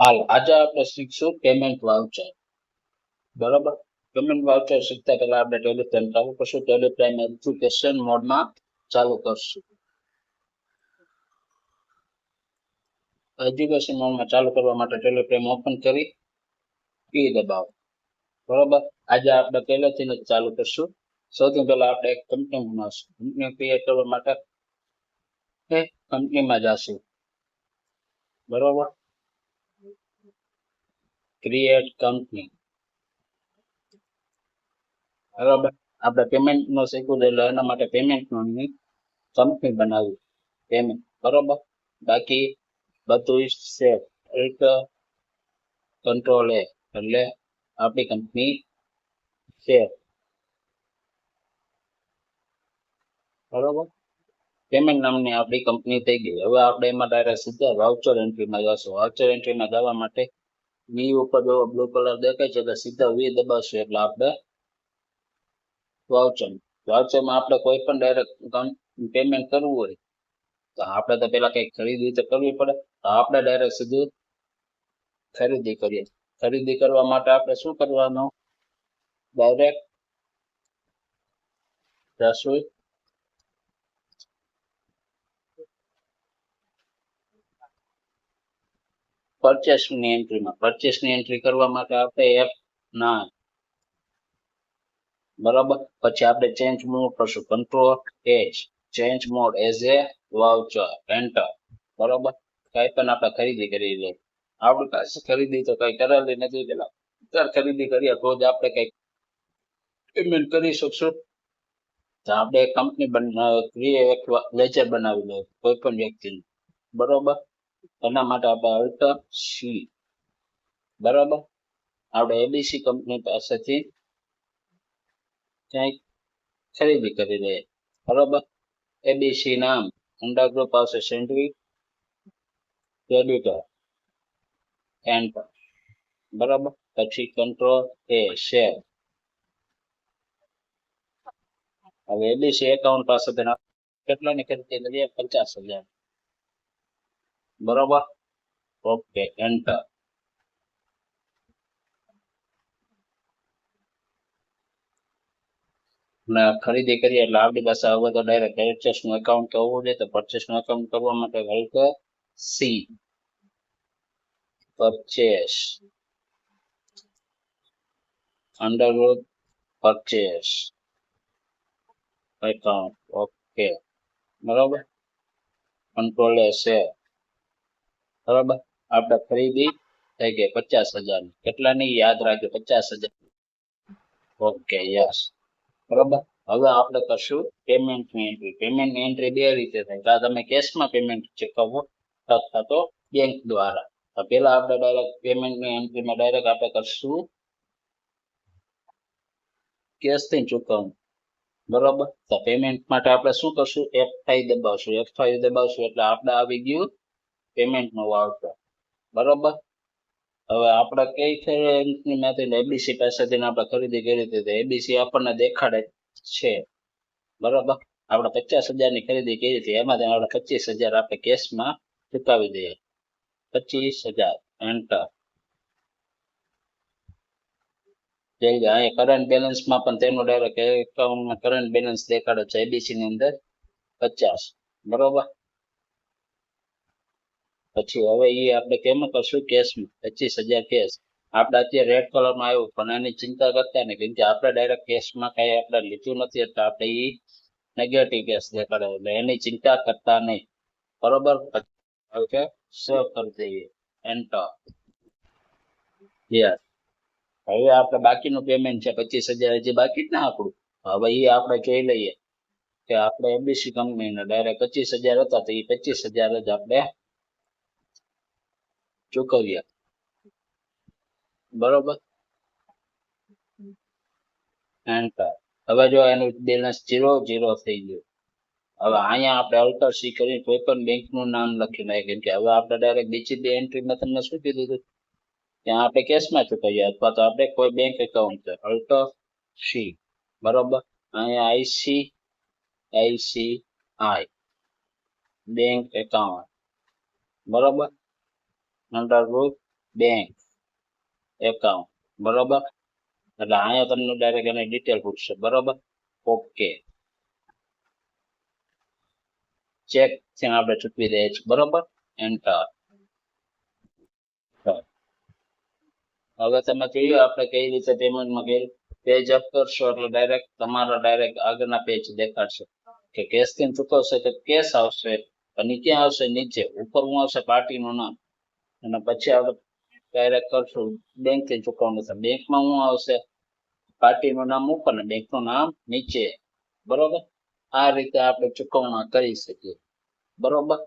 હાલ, આજે આપણે શીખશું પેમેન્ટ વાઉચર બરાબર? પેમેન્ટ વાઉચર શીખતા પહેલા આપણે ટેલિગ્રામ ચાલુ કરશું. ટેલિગ્રામ એજ્યુકેશન મોડમાં ચાલુ કરશું. એજ્યુકેશન મોડમાં ચાલુ કરવા માટે ટેલિગ્રામ ઓપન કરી એ દબાવો. બરાબર? આજે આપણે પહેલેથી જ ચાલુ કરશું. સૌથી પહેલા આપણે એક કંપની બનાવશું. કંપની ક્રિએટ કરવા માટે કંપનીમાં જશું. બરોબર? ક્રિએટ કંપની બરાબર? આપણે પેમેન્ટ નો શીખવું એટલે એના માટે પેમેન્ટ નો કંપની બનાવી પેમેન્ટ બરોબર? બાકી બધું સેફ એક કંટ્રોલ એ એટલે આપણી કંપની સેફ બરોબર? પેમેન્ટ નામની આપણી કંપની થઈ ગઈ. હવે આપણે એમાં ડાયરેક્ટ સીધા વાઉચર એન્ટ્રીમાં જશું. વાઉચર એન્ટ્રીમાં જવા માટે વી ઉપર જો બ્લુ કલર દેખાય છે એટલે સીધા વી દબાવશું એટલે આપણે વાઉચર વાઉચરમાં આપણે કોઈ પણ ડાયરેક્ટ પેમેન્ટ કરવું હોય, તો આપણે તો પેલા કંઈક ખરીદી તો કરવી પડે. તો આપણે ડાયરેક્ટ સીધું ખરીદી કરીએ. ખરીદી કરવા માટે આપણે શું કરવાનું? ડાયરેક્ટ જશું પરચેસની એન્ટ્રીમાં પરચેસની એન્ટ્રી કરવા માટે આપણે એપ ના બરાબર? પછી આપણે ચેન્જ મોડ કરશું. Control H change mode as a voucher enter બરાબર? કઈ પણ આપણે ખરીદી કરી લે આપણી પાસે ખરીદી તો કઈ કરેલી નથી, પેલા અત્યારે ખરીદી કરીએ. તો જ આપણે કઈ પેમેન્ટ કરી શકશું. તો આપણે કંપની ક્રિએ એક લેચર બનાવી લે કોઈ પણ વ્યક્તિનું. બરોબર? એના માટે આપણે સી બરાબર? આપણે એબીસી કંપની પાસેથી ક્યાંય ખરીદી કરી લઈએ. બરાબર? એબીસી નામ અંડા ગ્રુપ આવશે સેન્ડવિચ ક્રેડિટર એન્ટર બરાબર? પછી કંટ્રોલ એ શેર હવે એબીસી એકાઉન્ટ પાસે કેટલાની ખરીદી કરીએ? પચાસ હજાર બરોબર? ઓકે એન્ટર ખરીદી કરીએ એટલે આપણી પાસે હવે તો ડાયરેક્ટ પરચેસનું એકાઉન્ટ હોવું જોઈએ, તો પરચેસનું એકાઉન્ટ કરવા માટે હલ્ક સી પરચેસ અંડરવુડ પરચેસ એકાઉન્ટ ઓકે બરોબર? કંટ્રોલ એ છે બરોબર? આપણે ખરીદી થઈ ગઈ પચાસ હજાર કેટલાની યાદ રાખજો? પચાસ હજાર ઓકે યસ બરોબર? હવે આપણે કરશું પેમેન્ટની એન્ટ્રી પેમેન્ટની એન્ટ્રી બે રીતે થાય. કાં તમે કેશમાં પેમેન્ટ ચૂકવવો અથવા તો બેંક દ્વારા. તો પેલા આપણે ડાયરેક્ટ પેમેન્ટની એન્ટ્રીમાં ડાયરેક્ટ આપણે કરશું કેશથી ચૂકવવું. બરોબર? તો પેમેન્ટ માટે આપણે શું કરશું? એફ ફાઈવ દબાવશું. એફ ફાઈવ દબાવશું એટલે આપણે આવી ગયું પેમેન્ટનું વાઉચર બરોબર? હવે આપણે કઈ છે માંથી એબીસી પાસેથી આપણે ખરીદી કરી હતી એબીસી આપણને દેખાડે છે. બરોબર? આપણે પચાસ હજારની ખરીદી કરી હતી. એમાંથી આપણે પચીસ હજાર આપણે કેશમાં ચૂકવી દઈએ. પચીસ હજાર. એન્ટર અહીંયા કરંટ બેલેન્સમાં પણ તેનું ડાયરેક્ટ એકાઉન્ટમાં કરંટ બેલેન્સ દેખાડે છે એબીસી ની અંદર. પચાસ. બરોબર? પછી હવે એ આપણે કેમ કરશું? કેશ પચીસ હજાર કેશ આપણે અત્યારે રેડ કલરમાં આવ્યું, પણ એની ચિંતા કરતા નહીં કેમ કે આપણે ડાયરેક્ટ કેશમાં કઈ આપણે લીધું નથી, એટલે આપણે એ નેગેટિવ કેશ દેખાડે એટલે એની ચિંતા કરતા નહીં. બરોબર? ઓકે સેવ કરી દઈએ. એન્ટર યસ હવે આપણે બાકીનું પેમેન્ટ છે, પચીસ હજાર હજી બાકી જ ના આપણું. હવે એ આપણે જોઈ લઈએ કે આપણે એબીસી કંપનીને ડાયરેક્ટ પચીસ હજાર હતા, તો એ પચીસ હજાર જ આપણે ચૂકવ્યા બરોબર? એન્ટર હવે જો એનું બેલેન્સ જીરો જીરો થઈ ગયું. હવે અહીંયા આપણે અલ્ટર સી કરી કોઈ પણ બેંકનું નામ લખી નાખીએ. કેમ કે હવે આપણે ડાયરેક્ટ બીજી બે એન્ટ્રીમાં તમને શું કીધું હતું? ત્યાં આપણે કેશમાં ચૂકવીએ અથવા તો આપણે કોઈ બેંક એકાઉન્ટ છે. અલ્ટર સી બરોબર? અહીંયા IC IC I bank account બરોબર? અંડર ગ્રુપ બેંક એકાઉન્ટ બરોબર? એટલે અહીંયા તમને ડાયરેક્ટ એની ડિટેલ પૂછશે. બરોબર? ઓકે ચેક ત્યાં આપણે ચૂકવી દઈએ છીએ બરોબર? એન્ટર હવે તમે જોયું આપણે કઈ રીતે પેમેન્ટમાં કઈ પેજ અપ કરશો એટલે ડાયરેક્ટ તમારા ડાયરેક્ટ આગળના પેજ દેખાડશે. કે કેશથી ચૂકવશે તો કેશ આવશે. અને ક્યાં આવશે? નીચે. ઉપર હું આવશે પાર્ટીનું નામ. અને પછી આપણે ડાયરેક્ટ કરશું બેંકથી ચૂકવણી થશે બેંકમાં હું આવશે? પાર્ટીનું નામ ઉપર ને બેંકનું નામ નીચે. બરોબર? આ રીતે આપણે ચૂકવણા કરી શકીએ. બરોબર?